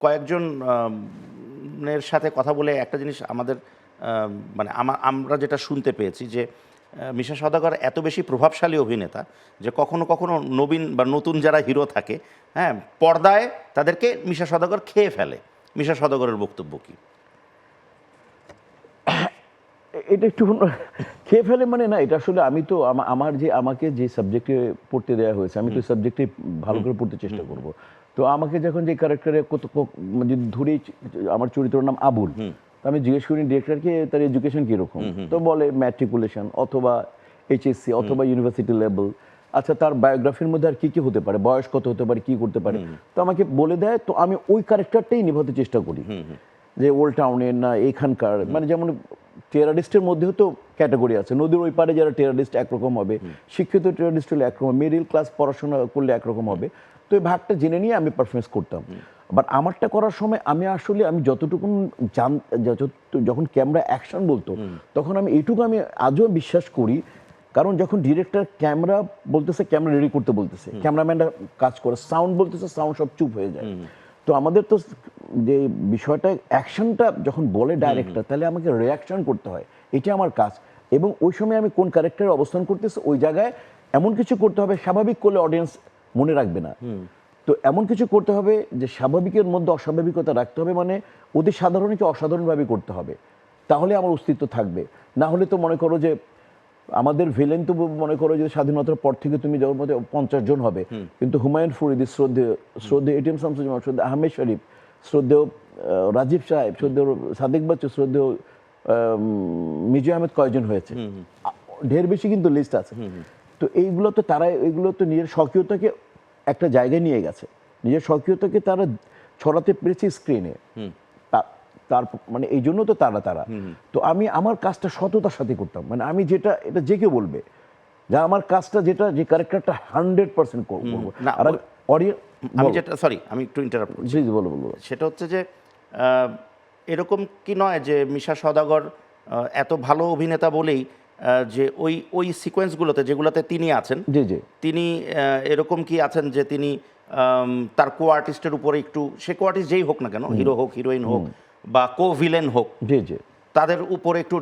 কয়েকজন এর সাথে কথা বলে একটা জিনিস আমাদের মানে আমরা যেটা শুনতে পেয়েছি যে মিশা সদাগর এত বেশি প্রভাবশালী অভিনেতা যে কখনো কখনো নবীন বা নতুন যারা হিরো থাকে হ্যাঁ পর্দায় তাদেরকে মিশা সদাগর খেয়ে ফেলে। মিশা সদাগরের বক্তব্য কি? এটা একটু খেয়ে ফেলে মানে না এটা আসলে আমি তো আমার যে আমাকে যে সাবজেক্টে পড়তে দেওয়া হয়েছে আমি তো সাবজেক্টে ভালো করে পড়তে চেষ্টা করব। তো আমাকে যখন যে ক্যারেক্টারে কত যদি ধরি আমার চরিত্রের নাম আবুল। আমি জিজ্ঞেস করি ডিরেক্টরকে তার এডুকেশন কীরকম? তো বলে ম্যাট্রিকুলেশন অথবা এইচএসসি অথবা ইউনিভার্সিটি লেভেল আচ্ছা তার বায়োগ্রাফির মধ্যে আর কি কি হতে পারে? বয়স কত হতে পারে? কি করতে পারে? তো আমাকে বলে দেয় তো আমি ওই ক্যারেক্টারটাই নিভাতে চেষ্টা করি। যে ওল্ড টাউনের না এইখানকার মানে যেমন টেরারিস্টের মধ্যেও তো ক্যাটাগরি আছে। নদীর ওই পারে যারা টেরারিস্ট একরকম হবে শিক্ষিত টেরারিস্ট হলে একরকম মিডিল ক্লাস পড়াশোনা করলে একরকম হবে। তো এই ভাগটা জেনে নিয়ে আমি পারফরমেন্স করতাম। বাট আমারটা করার সময় আমি আসলে আমি যতটুকু জান যখন ক্যামেরা অ্যাকশন বলতো তখন আমি এইটুকু আমি আজও বিশ্বাস করি। কারণ যখন ডিরেক্টর ক্যামেরা বলতেছে ক্যামেরা রেডি করতে বলতেছে। ক্যামেরাম্যানরা কাজ করে সাউন্ড বলতেছে সাউন্ড সব চুপ হয়ে যায়। তো আমাদের তো যে বিষয়টা অ্যাকশনটা যখন বলে ডাইরেক্টর তাহলে আমাকে রিয়াকশন করতে হয়। এটা আমার কাজ। এবং ওই সময় আমি কোন ক্যারেক্টারে অবস্থান করতেছি ওই জায়গায় এমন কিছু করতে হবে স্বাভাবিক করলে অডিয়েন্স মনে রাখবে না। তো এমন কিছু করতে হবে যে স্বাভাবিকের মধ্যে অস্বাভাবিকতা রাখতে হবে মানে অতি সাধারণকে অসাধারণভাবে করতে হবে। তাহলে আমার অস্তিত্ব থাকবে। না হলে তো মনে করো যে আমাদের ভিলেন তো মনে করো যে স্বাধীনতার পর থেকে তুমি যখন মধ্যে পঞ্চাশ জন হবে। কিন্তু হুমায়ুন ফরিদি শ্রদ্ধেয় শ্রদ্ধেয় এটিএম শামসুজ্জামান শ্রদ্ধেয় আহমেদ শরীফ শ্রদ্ধেয় রাজীব সাহেব শ্রদ্ধেয় সাদিক বাচ্চু শ্রদ্ধেয় মিজু আহমেদ কয়জন হয়েছে? ঢের বেশি কিন্তু লিস্ট আছে। তো এইগুলো তো তারা এগুলো তো নিজের স্বকীয়তাকে একটা জায়গায় নিয়ে গেছে। নিজের স্বকীয়তাকে তারা ছড়াতে পেরেছে স্ক্রিনে তার মানে এই জন্য তো তারা তারা। তো আমি আমার কাজটা সততার সাথে করতাম। মানে আমি যেটা এটা যে কেউ বলবে যে আমার কাজটা যেটা যে ক্যারেক্টারটা হান্ড্রেড পার্সেন্ট করব। না, আর অডিয়েন্স আমি যেটা সরি আমি একটু ইন্টারাপ্ট করছি। বলো বলো সেটা হচ্ছে যে এরকম কি নয় যে মিশা সদাগর এত ভালো অভিনেতা বলেই যে ওই ওই সিকোয়েন্সগুলোতে যেগুলোতে তিনি আছেন জি জি। তিনি এরকম কি আছেন যে তিনি তার কো আর্টিস্টের উপরে একটু সে কো আর্টিস্ট যেই হোক না কেন হিরো হোক হিরোইন হোক বা কো ভিলেন হোক জি জি। তাদের উপরে একটু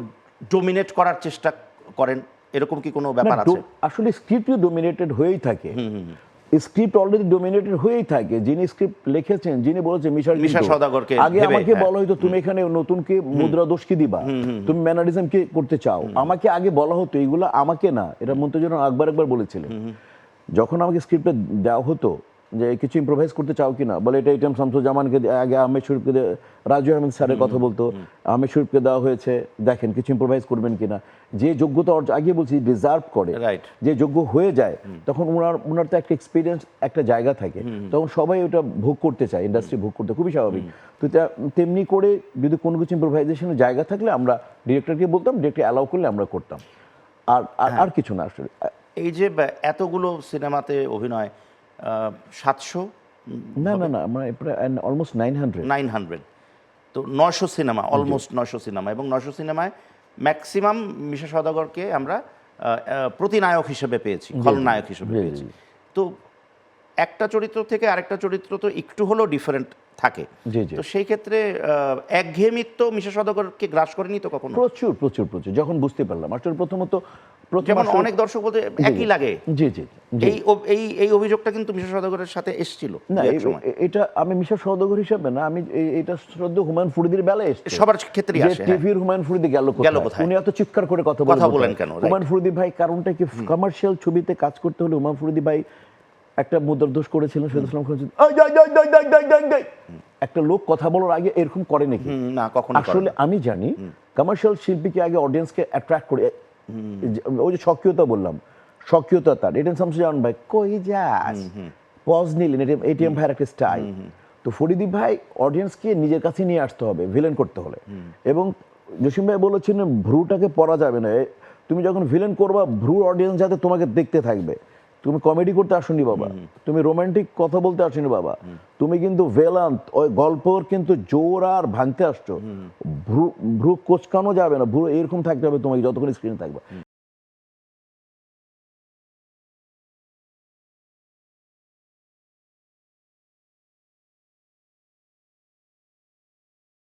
ডোমিনেট করার চেষ্টা করেন এরকম কি কোনো ব্যাপার আছে? আসলে স্ক্রিপ্টই ডোমিনেটেড হয়েই থাকে। স্ক্রিপ্ট অলরেডি ডোমিনেটেড হয়েই থাকে। যিনি স্ক্রিপ্ট লিখেছেন যিনি বলেছেন মিশাল মিশা সদাগরকে আগে আমাকে হ্যাঁ। বলা হয়তো তুমি এখানে নতুন নতুনকে মুদ্রা দোষ কি দিবা? তুমি ম্যানারিজম কি করতে চাও? আমাকে আগে বলা হতো এইগুলো আমাকে না এটা মন্ত্রীজন আকবর একবার বলেছিলেন। যখন আমাকে স্ক্রিপ্টে দেওয়া হতো যে কিছু ইম্প্রোভাইজ করতে চাও কিনা বলে এটা এটিএম শামসুজ্জামানকে আগে আহমেদ শরীফকে রাজু আহমেদ স্যারের কথা বলতো। আহমেদ শরীফকে দেওয়া হয়েছে দেখেন কিছু ইম্প্রোভাইজ করবেন কিনা। যে যোগ্যতা অর্জন আগে বলছি ডিজার্ভ করে. যে যোগ্য হয়ে যায় তখন ওনার ওনার তো একটা এক্সপিরিয়েন্স একটা জায়গা থাকে। তখন সবাই ওটা ভোগ করতে চায় ইন্ডাস্ট্রি ভোগ করতে খুবই স্বাভাবিক। তো তেমনি করে যদি কোনো কিছু ইম্প্রোভাইজেশনের জায়গা থাকলে আমরা ডিরেক্টরকে বলতাম ডিরেক্টর অ্যালাউ করলে আমরা করতাম। আর আর- আর কিছু না আসলে। এই যে এতগুলো সিনেমাতে অভিনয় সাতশো? না না না আমরা প্রায় almost nine hundred nine hundred তো নয়শো সিনেমা অলমোস্ট নয়শো সিনেমা এবং নয়শো সিনেমায় ম্যাক্সিমাম মিশা সদাগরকে আমরা প্রতিনায়ক হিসেবে পেয়েছি খলনায়ক হিসেবে পেয়েছি। তো একটা চরিত্র থেকে আরেকটা চরিত্র তো একটু হলেও ডিফারেন্ট থাকে। তো সেই ক্ষেত্রে আহ, একঘেয়েমিত্ব মিশা সদাগরকে গ্রাস করেনি তো কখনো? প্রচুর প্রচুর প্রচুর। যখন বুঝতে পারলাম। আসলে প্রথমত প্রথম যেমন অনেক দর্শক বলতে একই লাগে। জি জি এই এই এই অভিযোগটা কিন্তু মিশা সদাগরের সাথে এসেছিল না এটা আমি মিশা সৌদাগর হিসাবে না আমি এটা শ্রদ্ধা হুমায়ুন ফরিদির বেলায় এসছে। সবার ক্ষেত্রেই আসে হ্যাঁ। টিভির হুমায়ুন ফরিদি গেল গেল কোথায়? উনি এত চিৎকার করে কথা কথা বলেন কেন? হুমায়ুন ফরিদি ভাই কারণটা কি? কমার্শিয়াল ছবিতে কাজ করতে হলে হুমায়ুন ফরিদি ভাই একটা মুদ্রার দোষ করেছিলেন শহীদ ইসলাম খান। একটা লোক কথা বলার আগে এরকম করে নাকি? না কখনো আসলে আমি জানি কমার্শিয়াল শিল্পীকে আগে অডিয়েন্সকে অ্যাট্রাক্ট করে। ওই যে সক্রিয়তা বললাম সক্রিয়তা তার। এটিএম শামসুজ্জামান ভাই কই যাস? পজ নিলেন এটিএম এটিএম ভাইয়ের একটা স্টাইল তো ফরিদি ভাই অডিয়েন্সকে নিজের কাছে নিয়ে আসতে হবে ভিলেন করতে হলে। এবং জসিম ভাই বলেছেন ভ্রুটাকে পরা যাবে না। তুমি যখন ভিলেন করবা ভ্রু অডিয়েন্স যাতে তোমাকে দেখতে থাকবে। তুমি কমেডি করতে আসনি বাবা। তুমি রোমান্টিক কথা বলতে আসনি বাবা। তুমি কিন্তু ভেলান্ত ওই গল্পর কিন্তু জোর আর ভাঙতে আসছো। ভ্রু ভ্রু কোচকানো যাবে না ভ্রু এরকম থাকতে হবে তোমাকে যতক্ষণ স্ক্রিনে থাকবে।